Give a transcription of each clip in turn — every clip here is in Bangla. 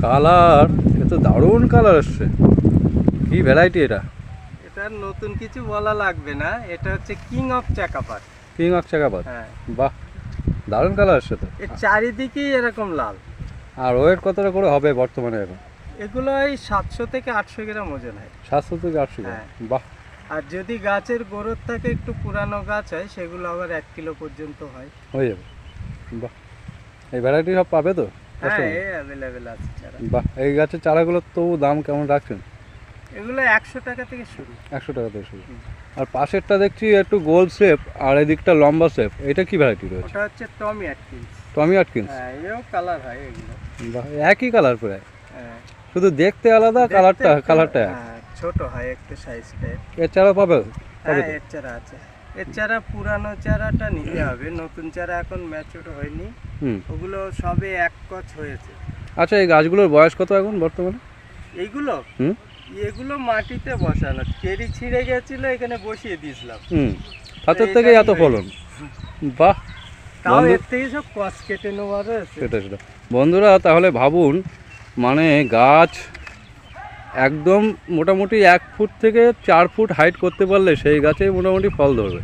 কালার এ তো দারুণ কালার এসছে কি ভ্যারাইটি এটা? এটার নতুন কিছু বলা লাগবে না এটা হচ্ছে king of Chakapat king of Chakapat হ্যাঁ। বাহ দারুণ কালার এসছে তো। এর চারিদিকেই এরকম লাল। আর ওয়েট কতটা করে হবে বর্তমানে এখন? এগুলো এই সাতশো থেকে আটশো গ্রাম ওজন হয়। সাতশো থেকে আটশো হ্যাঁ। বাহ। আর যদি গাছের গোড়র থেকে একটু পুরানো গাছ হয় সেগুলো আবার এক কিলো পর্যন্ত হয়। হয়ে যাবে। বাহ। এই ভ্যারাইটি সব পাবে তো? হ্যাঁ এই অ্যাভেলেবেল আছে চারা। বাহ এই গাছের চারাগুলোর তো দাম কেমন রাখছেন? এগুলো একশো টাকা থেকে শুরু। একশো টাকা থেকে শুরু। আর পাশেরটা দেখছি একটু গোল শেপ আর এদিকটা লম্বা শেপ। এটা কি ভ্যারাইটি রয়েছে? ওটা হচ্ছে টমি অ্যাটকিন্স টমি হ্যাঁ এও কালার হয় এগুলো। বাহ একই কালার প্রায়। হ্যাঁ। শুধু দেখতে আলাদা কালারটা কালারটা হ্যাঁ, ছোট হয় একটু সাইজটা এর চারা পাবে হ্যাঁ আছে। এর চারা পুরানো চারাটা নিতে হবে নতুন চারা এখন ম্যাচুর হয়নি। হুম। ওগুলো সবে এক কচ হয়েছে। আচ্ছা এই গাছগুলোর বয়স কত এখন বর্তমানে? এইগুলো? এগুলো মাটিতে বসানো। কেরি ছিঁড়ে গেছিল এখানে বসিয়ে দিয়েছিলাম। হাতের থেকে এত ফলন। বাহ! তাও এর থেকে সব কচ কেটে নেওয়া রয়েছে। সেটা সেটা বন্ধুরা তাহলে ভাবুন মানে গাছ একদম মোটামুটি এক ফুট থেকে চার ফুট হাইট করতে পারলে সেই গাছেই মোটামুটি ফল ধরবে।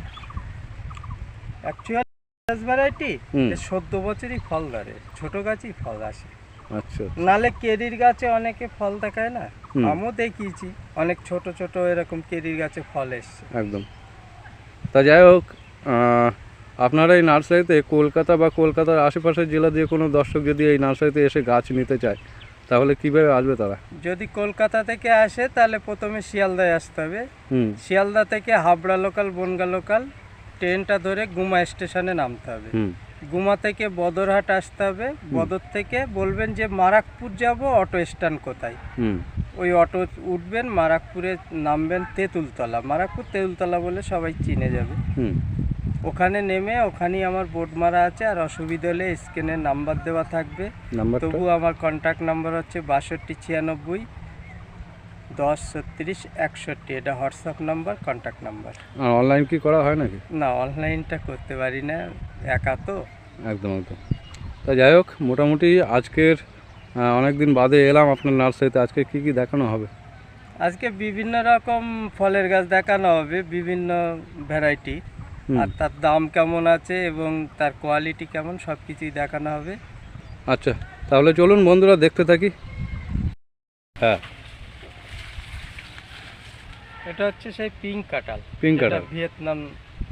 অ্যাকচুয়াল ভ্যারাইটি হুম। বছরই ফল ধরে ছোট গাছই ফল আসে। আচ্ছা নালে কেরির গাছে অনেকে ফল দেখায় না। আমিও দেখিয়েছি অনেক ছোট ছোট এরকম কেরির গাছে ফল এসছে। একদম। তা যাই হোক আহ, আপনারা এই নার্সারিতে কলকাতা বা কলকাতার আশেপাশের জেলা দিয়ে কোনো দর্শক যদি এই নার্সারিতে এসে গাছ নিতে চায় তাহলে কীভাবে আসবে তারা? যদি কলকাতা থেকে আসে তাহলে প্রথমে শিয়ালদায় আসতে হবে। শিয়ালদা থেকে হাবড়া লোকাল বনগা লোকাল ট্রেনটা ধরে গুমা স্টেশনে নামতে হবে। হুম। গুমা থেকে বদরহাট আসতে হবে। বদর থেকে বলবেন যে মারাকপুর যাব অটো স্ট্যান্ড কোথায়? হুম। ওই অটো উঠবেন মারাকপুরে নামবেন তেঁতুলতলা। মারাকপুর তেঁতুলতলা বলে সবাই চিনে যাবে। হুম। ওখানে নেমে ওখানেই আমার বোর্ড মারা আছে আর অসুবিধা হলে স্ক্রিনের নাম্বার দেওয়া থাকবে। তবু আমার কন্ট্যাক্ট নাম্বার হচ্ছে বাষট্টি ছিয়ানব্বই দশ ছত্রিশ একষট্টি। এটা হোয়াটসঅ্যাপ নাম্বার কন্ট্যাক্ট নাম্বার আর অনলাইন কি করা হয় নাকি? না অনলাইনটা করতে পারি না একা তো। একদম একদম। তা যাই হোক মোটামুটি আজকের অনেক দিন বাদে এলাম আপনার নার্সারিতে। আজকে কি কি দেখানো হবে? আজকে বিভিন্ন রকম ফলের গাছ দেখানো হবে বিভিন্ন ভ্যারাইটি। আর তার দাম কেমন আছে এবং তার কোয়ালিটি কেমন সব কিছুই দেখানো হবে। আচ্ছা তাহলে চলুন বন্ধুরা দেখতে থাকি। হ্যাঁ। এটা হচ্ছে সেই পিঙ্ক কাটাল পিঙ্ক কাটাল কাঁঠাল। Vietnam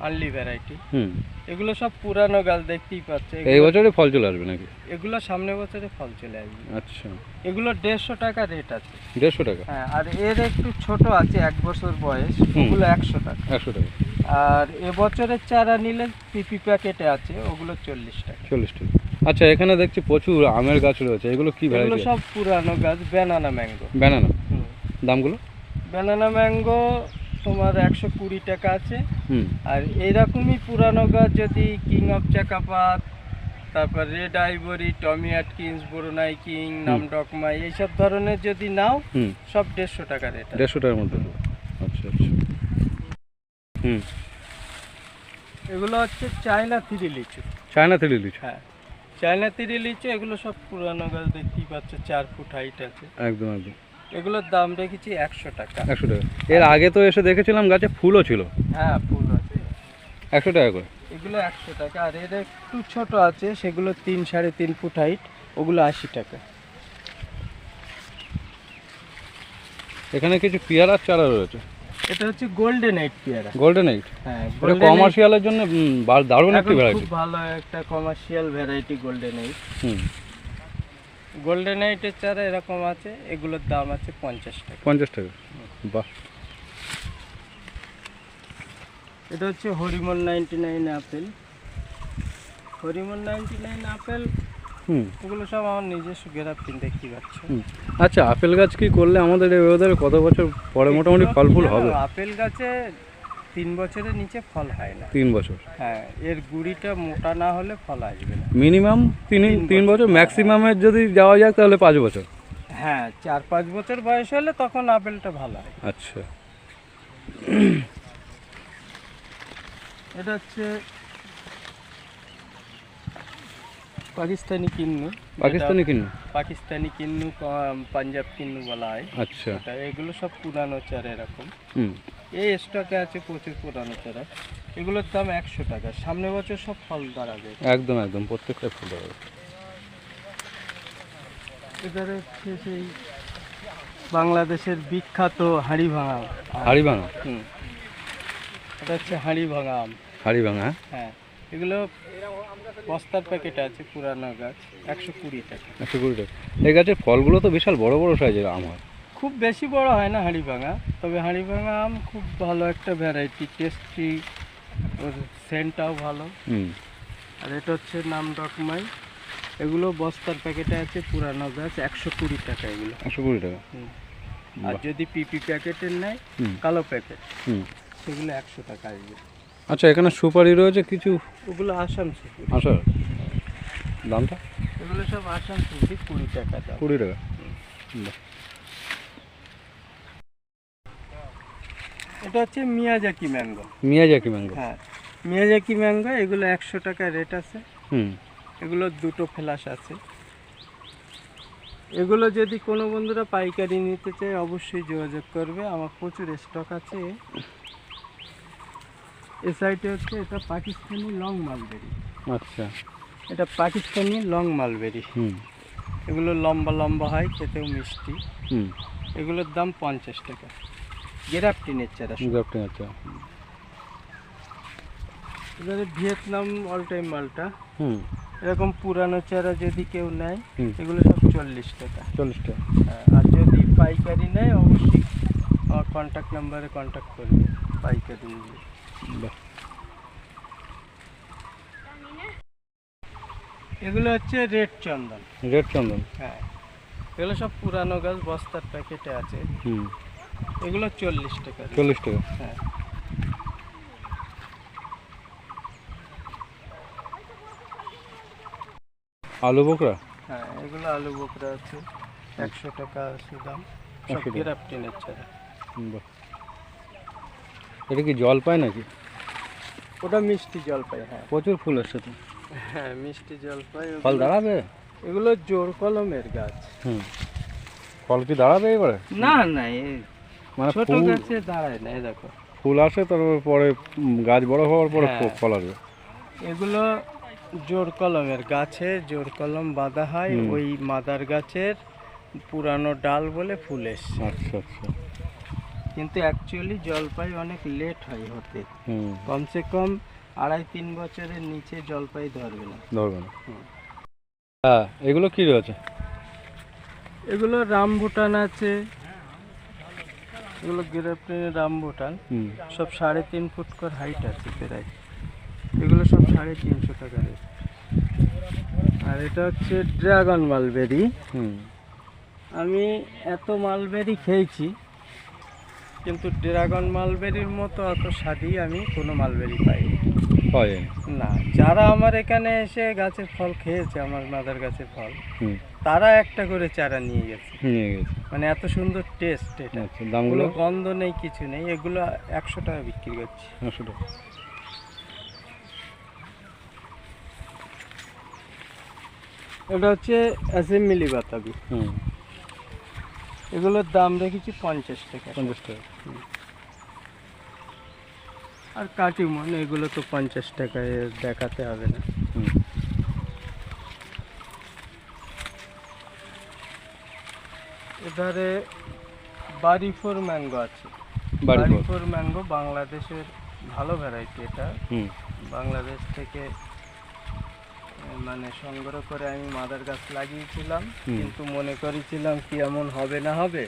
early variety. হুম। এগুলো সব পুরানো গাছ দেখতেই পাচ্ছে এই বছরে ফল চলে আসবে নাকি? এগুলো সামনে বছরে ফল চলে আসবে। আচ্ছা। এগুলো দেড়শো টাকা রেট আছে। দেড়শো টাকা? হ্যাঁ আর এর একটু ছোট আছে এক বছর বয়স। ওগুলো একশো টাকা। একশো টাকা। আর এবছরের চারা নিলে পিপি প্যাকেটে আছে ওগুলো চল্লিশ টাকা। চল্লিশ টাকা। আচ্ছা এখানে দেখছি প্রচুর আমের গাছ রয়েছে। এগুলো কি এগুলো ভ্যারাইটি সব পুরানো গাছ ব্যানানা ম্যাঙ্গো ব্যানানা দামগুলো? ব্যানানা ম্যাঙ্গো তোমার একশো কুড়ি টাকা আছে। হুম। আর এইরকমই পুরানো গাছ যদি কিং অফ চাকাপাত তারপর red ivory Tommy Atkins Brunei king Nam Dok Mai এইসব ধরনের যদি নাও হুম। সব দেড়শো টাকা রেট। দেড়শো টাকার মধ্যে আচ্ছা আচ্ছা। হুম। এগুলো হচ্ছে চায়না থ্রি লিচু। চায়না থেকে লিচু। হ্যাঁ। চায়না থ্রি লিচু এগুলো সব পুরানো গাছ দেখতেই পাচ্ছ চার ফুট হাইট আছে। একদম একদম। এগুলোর দাম রেখেছি একশো টাকা। একশো টাকা। এর আগে তো এসে দেখেছিলাম গাছে ফুলও ছিল। হ্যাঁ ফুল আছে। একশো টাকা করে? এগুলো একশো টাকা। আর এর একটু ছোট আছে সেগুলো তিন সাড়ে তিন ফুট হাইট ওগুলো আশি টাকা। এখানে কিছু পেয়ারার চারা রয়েছে। এটা হচ্ছে গোল্ডেন এইট পেয়ারা। গোল্ডেন এইট হ্যাঁ এটা কমার্শিয়ালের জন্য দারুণ একটি ভ্যারাইটি খুব ভালো একটা কমার্শিয়াল ভ্যারাইটি গোল্ডেন এইট হুম। গোল্ডেন এইটের চারা এরকম আছে এগুলোর দাম আছে পঞ্চাশ টাকা। পঞ্চাশ টাকা? বাহ। এটা হচ্ছে Hariman ninety nine apple. Hariman ninety nine apple হুম। এগুলো সব আমার নিজস্ব গ্রাফটিন দেখতে পাচ্ছ। হুম। আচ্ছা আপেল গাছ কি করলে আমাদের এই ওয়েদারে কত বছর পরে মোটামুটি ফল ফুল হবে? আপেল গাছে তিন বছরের নিচে ফল হয় না। তিন বছর। হ্যাঁ এর গুড়িটা মোটা না হলে ফল আসবে না। মিনিমাম তিন তিন বছর। ম্যাক্সিমামের যদি যাওয়া যায় তাহলে পাঁচ বছর। হ্যাঁ চার পাঁচ বছর বয়স হলে তখন আপেলটা ভালো হয়। আচ্ছা। এটা হচ্ছে পাকিস্তানি কিন্নু। পাকিস্তানি কিনু পাকিস্তানি কিন্নু পাঞ্জাব কিন্নু বলা হয়। আচ্ছা। এগুলো সব পুরানো চারা এরকম। হুম। এই স্টকে আছে প্রচুর পুরানো চারা। এগুলোর দাম একশো টাকা। সামনে বছর সব ফল দাঁড়াবে। একদম একদম প্রত্যেকটা ফুল হবে এবারে হচ্ছে সেই বাংলাদেশের বিখ্যাত হাঁড়ি ভাঙা। হাড়ি ভাঙা হুম। এটা হচ্ছে হাঁড়ি ভাঙা আম। হাড়ি ভাঙা হ্যাঁ? হ্যাঁ। এগুলো বস্তার প্যাকেট আছে পুরানো গাছ একশো কুড়ি টাকা। একশো কুড়ি টাকা। এই গাছের ফলগুলো তো বিশাল বড় বড় সাইজের আম হয়। খুব বেশি বড় হয় না হাঁড়ি ভাঙা তবে হাঁড়ি ভাঙা আম খুব ভালো একটা ভ্যারাইটি টেস্টি ওর সেন্টটাও ভালো। আর এটা হচ্ছে নাম ডকমাই এগুলো বস্তার প্যাকেটে আছে পুরানো গাছ একশো কুড়ি টাকা এগুলো। একশো কুড়ি টাকা? হুম। আর যদি পিপি প্যাকেটের নেয় কালো প্যাকেট। হুম। সেগুলো একশো টাকা আসবে। আচ্ছা এখানে সুপারি রয়েছে কিছু? ওগুলো আসাম সুপুরি। আসার দামটা? এগুলো সব আসাম সুপুরি কুড়ি টাকা কুড়ি টাকা। এটা হচ্ছে মিয়াজাকি ম্যাঙ্গো। Miyazaki mango. হ্যাঁ মিয়াজাকি ম্যাঙ্গো এগুলো একশো টাকা রেট আছে। হুম। এগুলো দুটো ফ্ল্যাশ আছে। এগুলো যদি কোনো বন্ধুরা পাইকারি নিতে চায় অবশ্যই যোগাযোগ করবে। আমার প্রচুর স্টক আছে। এ সাইডে হচ্ছে এটা পাকিস্তানি লং মালবেরি। আচ্ছা। এটা পাকিস্তানি লং মালবেরি। হুম। এগুলো লম্বা লম্বা হয় খেতেও মিষ্টি। হুম। এগুলোর দাম পঞ্চাশ টাকা। গেরাপটিনের চারা গ্রাফটিং আচ্ছা এবারে ভিয়েতনাম অল টাইম মালটা। হুম। এরকম পুরানো চারা যদি কেউ নেয় এগুলো সব চল্লিশ টাকা। চল্লিশ টাকা। হ্যাঁ, আর যদি পাইকারি নেয় অবশ্যই আমার কন্ট্যাক্ট নাম্বারে কন্ট্যাক্ট করবে পাইকারি নিলে। এগুলো হচ্ছে রেড চন্দন। রেড চন্দন। হ্যাঁ এগুলো সব পুরানো গাছ বস্তার প্যাকেটে আছে। হুম। এগুলো চল্লিশ টাকা চল্লিশ টাকা। হ্যাঁ। আলু বোকরা? হ্যাঁ এগুলো আলু বোকরা আছে। একশো টাকা আছে দাম। সব 100 ছাড়া এটা কি জল পায় নাকি? ওটা মিষ্টি জল পাই হ্যাঁ। প্রচুর ফুল আসছে তো। হ্যাঁ মিষ্টি জল পাই ফল দাঁড়াবে? এগুলো জোর কলমের গাছ। হুম। ফল কি দাঁড়াবে এবারে? না না এই মানে ছোট গাছে দাঁড়ায় না এই দেখো। ফুল আসে তারপর পরে গাছ বড় হওয়ার পরে হ্যাঁ। ফল আসবে এগুলো জোর কলমের গাছে জোর কলম বাঁধা হয় ওই মাদার গাছের পুরানো ডাল বলে ফুল এসছে। আচ্ছা আচ্ছা। কিন্তু অ্যাকচুয়ালি জলপাই অনেক লেট হয় হতে। কমসে কম আড়াই তিন বছরের নিচে জলপাই ধরবে না। ধরবে না। হ্যাঁ এগুলো কি রয়েছে? এগুলো রামভুটান আছে এগুলো গ্রেপ্টেনের রামভুটান হুম। সব সাড়ে তিন ফুট কর হাইট আছে প্রায়। এগুলো সব সাড়ে তিনশো টাকা রেট। আর এটা হচ্ছে ড্রাগন মালবেরি। হুম। আমি এত মালবেরি খেয়েছি কিন্তু ড্রাগন মালবেরির মতো অত স্বাদই আমি কোনো মালবেরি পাইনি। পাওয়া না যারা আমার এখানে এসে গাছের ফল খেয়েছে আমার মাদার গাছের ফল তারা একটা করে চারা নিয়ে গেছে। নিয়ে গেছে। মানে এত সুন্দর টেস্ট এটা। আচ্ছা দামগুলো? গন্ধ নেই কিছু নেই এগুলো একশো টাকা বিক্রি করছি। একশো টাকা। এটা হচ্ছে অ্যাসেম্বলি বাতাবি। হুম। এগুলোর দাম রেখেছি পঞ্চাশ টাকা। পঞ্চাশ টাকা। আর কাটিমন এগুলো তো পঞ্চাশ টাকায় দেখাতে হবে না। এধারে বাড়ি ফোর ম্যাঙ্গো আছে। বাড়ি বাড়ি ফোর ম্যাঙ্গো বাংলাদেশের ভালো ভ্যারাইটি এটা। বাংলাদেশ থেকে মানে সংগ্রহ করে আমি মাদার গাছ লাগিয়েছিলাম কিন্তু মনে করেছিলাম কি এমন হবে না হবে।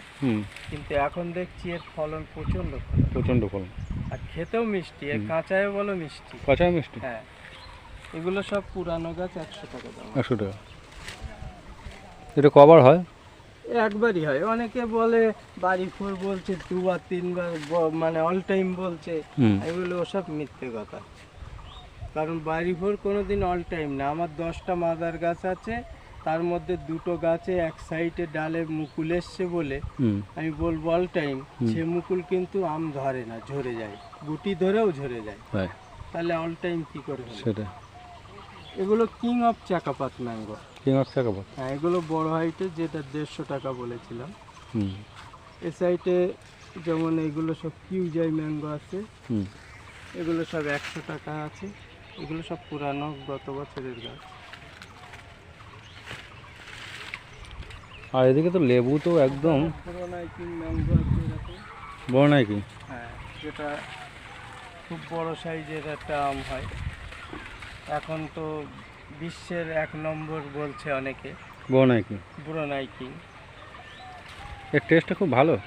কিন্তু এখন দেখছি এর ফলন প্রচণ্ড ফলন। প্রচণ্ড ফল আর খেতেও মিষ্টি এর কাঁচায় বলো মিষ্টি। কাঁচা মিষ্টি? হ্যাঁ। এগুলো সব পুরানো গাছ একশো টাকা দাম। একশো টাকা। এটা কবার হয়? একবারই হয়। অনেকে বলে বাড়ি ফোর বলছে দুবার তিনবার মানে অল টাইম বলছে। এগুলো ওসব মিথ্যে কথা। কারণ বাড়ি ফোর কোনো দিন অল টাইম না। আমার দশটা মাদার গাছ আছে তার মধ্যে দুটো গাছে এক সাইডে ডালে মুকুল এসছে বলে আমি বলব অল টাইম সে মুকুল কিন্তু আম ধরে না ঝরে যায়। গুটি ধরেও ঝরে যায়। তাহলে অল টাইম কি করে সেটা। এগুলো king of Chakapat mango king of Chakapat. হ্যাঁ এগুলো বড় হাইটের যেটা দেড়শো টাকা বলেছিলাম। এ সাইডে যেমন এগুলো সব কিউজাই ম্যাঙ্গো আছে এগুলো সব একশো টাকা আছে। এগুলো সব পুরানো গত বছরের গাছ। আর এদিকে তো লেবু তো একদম। বড় নাই কি হ্যাঁ যেটা খুব বড় সাইজের একটা আম হয়। এখন তো বিশ্বের এক নম্বর বলছে অনেকে। বড় নাই কি? Brunei king? এর টেস্টটা খুব ভালো।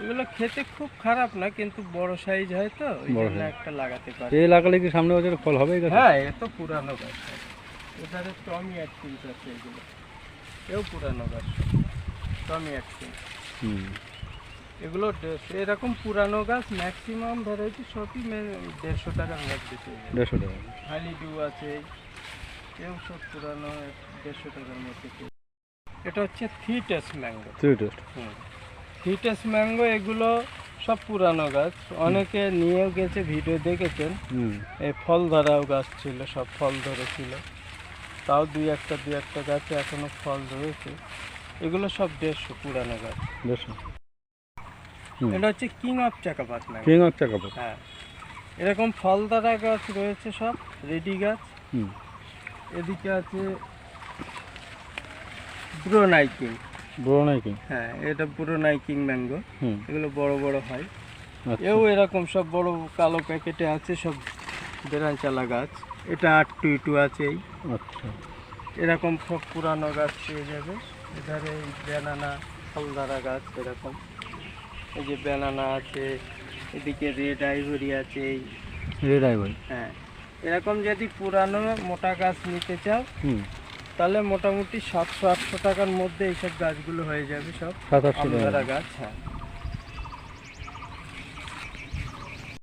এগুলো খেতে খুব খারাপ না কিন্তু বড় সাইজ হয় তো ওই জন্য একটা লাগাতে পারে। এই লাগালে কি সামনে বছর ফল হবে হ্যাঁ এ তো পুরানো গাছ। এখানে টমি অ্যাটকিন্স আছে এগুলো। এও পুরানো গাছ। টমি অ্যাটকিন্স হুম। এগুলো এরকম পুরানো গাছ ম্যাক্সিমাম ভ্যারাইটি সবই দেড়শো টাকার মধ্যে দেড়শো টাকা। হালিডু আছে এও সব পুরানো দেড়শো টাকার মধ্যে এটা হচ্ছে থিটাস ম্যাঙ্গো থ্রি টেস্ট থিটাস ম্যাঙ্গো এগুলো সব পুরানো গাছ। অনেকে নিয়েও গেছে ভিডিও দেখেছেন। এই ফল ধরাও গাছ ছিল সব ফল ধরেছিল। তাও দুই একটা দুই একটা গাছে এখনও ফল ধরেছে। এগুলো সব দেড়শো পুরানো গাছ। দেড়শো। এটা হচ্ছে king of Chakapat mango king of Chakapat হ্যাঁ। এরকম ফল ধরা গাছ রয়েছে সব রেডি গাছ। এদিকে আছে ব্রোনাইকিং বড় নাই কি হ্যাঁ এটা ব্রোনাইকিং ম্যাঙ্গো হুম। এগুলো বড় বড় হয়। আচ্ছা। এও এরকম সব বড় কালো প্যাকেটে আছে সব বেড়াল চালা গাছ। এটা আট টু টু আছেই। আচ্ছা। এরকম সব পুরানো গাছ পেয়ে যাবে। এধারে এই ব্যানানা ফলদারা গাছ এরকম। এই যে ব্যানানা আছে এদিকে রেড আইভরি আছে। এই রেড আইভরি হ্যাঁ। এরকম যদি পুরানো মোটা গাছ নিতে চাও হুম। তাহলে মোটামুটি সাতশো আটশো টাকার মধ্যে এইসব গাছগুলো হয়ে যাবে সব। সাত আটশো টাকা। গাছ হ্যাঁ।